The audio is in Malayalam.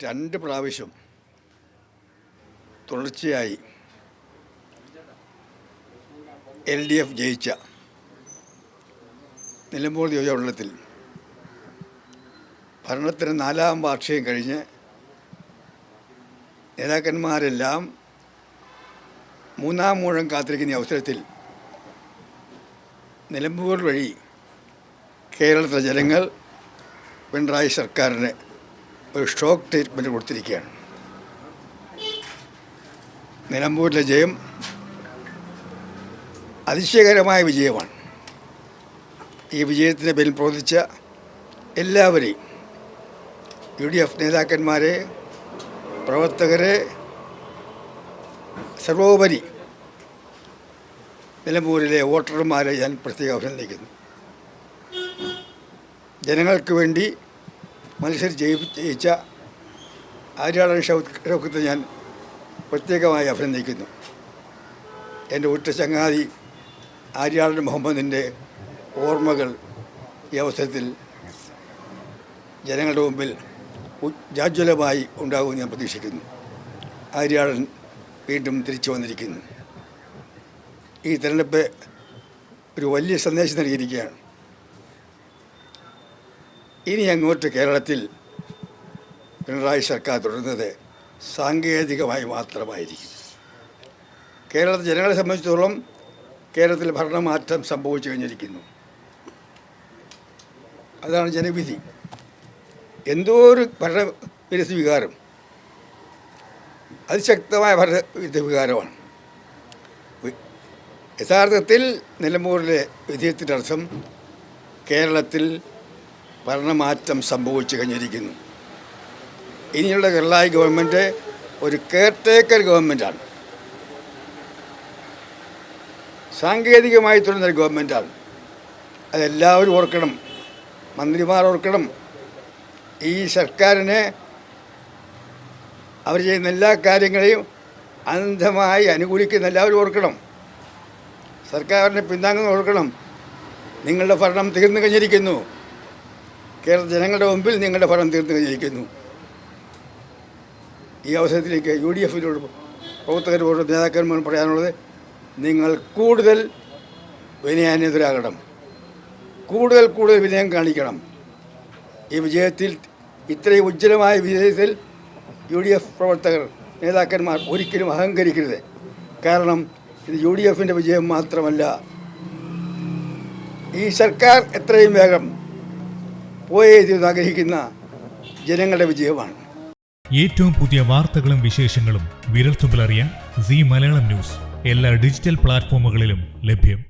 രണ്ട് പ്രാവശ്യം തുടർച്ചയായി എൽ ഡി എഫ് ജയിച്ച നിലമ്പൂർ നിയോജകമണ്ഡലത്തിൽ ഭരണത്തിന് നാലാം വാർഷികം കഴിഞ്ഞ് നേതാക്കന്മാരെല്ലാം മൂന്നാം മൂഴം കാത്തിരിക്കുന്ന അവസരത്തിൽ നിലമ്പൂർ വഴി കേരളത്തിലെ ജനങ്ങൾ പിണറായി സർക്കാരിന് ഒരു ഷോക്ക് ട്രീറ്റ്മെന്റ് കൊടുത്തിരിക്കുകയാണ്. നിലമ്പൂരിലെ ജയം അതിശയകരമായ വിജയമാണ്. ഈ വിജയത്തിന് പിന്നിൽ പ്രവർത്തിച്ച എല്ലാവരെയും യു ഡി എഫ് നേതാക്കന്മാരെ പ്രവർത്തകരെ സർവോപരി നിലമ്പൂരിലെ വോട്ടർമാരെ ഞാൻ പ്രത്യേകം അഭിനന്ദിക്കുന്നു. ജനങ്ങൾക്ക് വേണ്ടി മത്സരം ജയി- ജയിച്ച ആര്യാടൻ ഷൗക്കത്തെ ഞാൻ പ്രത്യേകമായി അഭിനന്ദിക്കുന്നു. എന്റെ ഉറ്റ ചങ്ങാതി ആര്യാടൻ മുഹമ്മദിന്റെ ഓർമ്മകൾ ഈ അവസരത്തിൽ ജനങ്ങളുടെ മുമ്പിൽ ജാജ്വലമായി ഉണ്ടാകുമെന്ന് ഞാൻ പ്രതീക്ഷിക്കുന്നു. ആര്യാടൻ വീണ്ടും തിരിച്ചു വന്നിരിക്കുന്നു. ഈ തിരഞ്ഞെടുപ്പ് ഒരു വലിയ സന്ദേശം നൽകിയിരിക്കുകയാണ്. ഇനി അങ്ങോട്ട് കേരളത്തിൽ പിണറായി സർക്കാർ തുടരുന്നത് സാങ്കേതികമായി മാത്രമായിരിക്കും. കേരളത്തിലെ ജനങ്ങളെ സംബന്ധിച്ചിടത്തോളം കേരളത്തിൽ ഭരണമാറ്റം സംഭവിച്ചു കഴിഞ്ഞിരിക്കുന്നു. അതാണ് ജനവിധി. എന്തോ ഒരു ഭരണവിരുദ്ധ വികാരം. അതിശക്തമായ ഭരണവിരുദ്ധ വികാരമാണ്. യഥാർത്ഥത്തിൽ നിലമ്പൂരിലെ വിജയത്തിന്റെ അർത്ഥം കേരളത്തിൽ ഭരണമാറ്റം സംഭവിച്ചു കഴിഞ്ഞിരിക്കുന്നു. ഇനിയുള്ള കേരളായി ഗവൺമെന്റ് ഒരു കെയർടേക്കർ ഗവൺമെന്റാണ് സാങ്കേതികമായി തുടരുന്നൊരു ഗവൺമെന്റാണ് അതെല്ലാവരും ഓർക്കണം മന്ത്രിമാർ ഓർക്കണം. ഈ സർക്കാരിനെ അവർ ചെയ്യുന്ന എല്ലാ കാര്യങ്ങളെയും അന്ധമായി അനുകൂലിക്കുന്ന എല്ലാവരും ഓർക്കണം. സർക്കാരിനെ പിന്താങ്ങുന്ന ഓർക്കണം. നിങ്ങളുടെ ഭരണം തീർന്നു കഴിഞ്ഞിരിക്കുന്നു. കേരള ജനങ്ങളുടെ മുമ്പിൽ നിങ്ങളുടെ ഫലം തീർന്നു കഴിഞ്ഞിരിക്കുന്നു ഈ അവസരത്തിലേക്ക് യു ഡി എഫിനോട് പ്രവർത്തകരോട് നേതാക്കന്മാരോട് പറയാനുള്ളത് നിങ്ങൾ കൂടുതൽ വിനയാന്യതരാകണം കൂടുതൽ കൂടുതൽ വിനയം കാണിക്കണം. ഈ വിജയത്തിൽ ഇത്രയും ഉജ്ജ്വലമായ വിജയത്തിൽ യു ഡി എഫ് പ്രവർത്തകർ നേതാക്കന്മാർ ഒരിക്കലും അഹങ്കരിക്കരുത്. കാരണം ഇത് യു ഡി എഫിന്റെ വിജയം മാത്രമല്ല. ഈ സർക്കാർ എത്രയും വേഗം പോയേ ആഗ്രഹിക്കുന്ന ജനങ്ങളുടെ വിജയമാണ്. ഏറ്റവും പുതിയ വാർത്തകളും വിശേഷങ്ങളും വിരൽത്തുമ്പിലറിയാൻ സി മലയാളം ന്യൂസ്. എല്ലാ ഡിജിറ്റൽ പ്ലാറ്റ്ഫോമുകളിലും ലഭ്യം.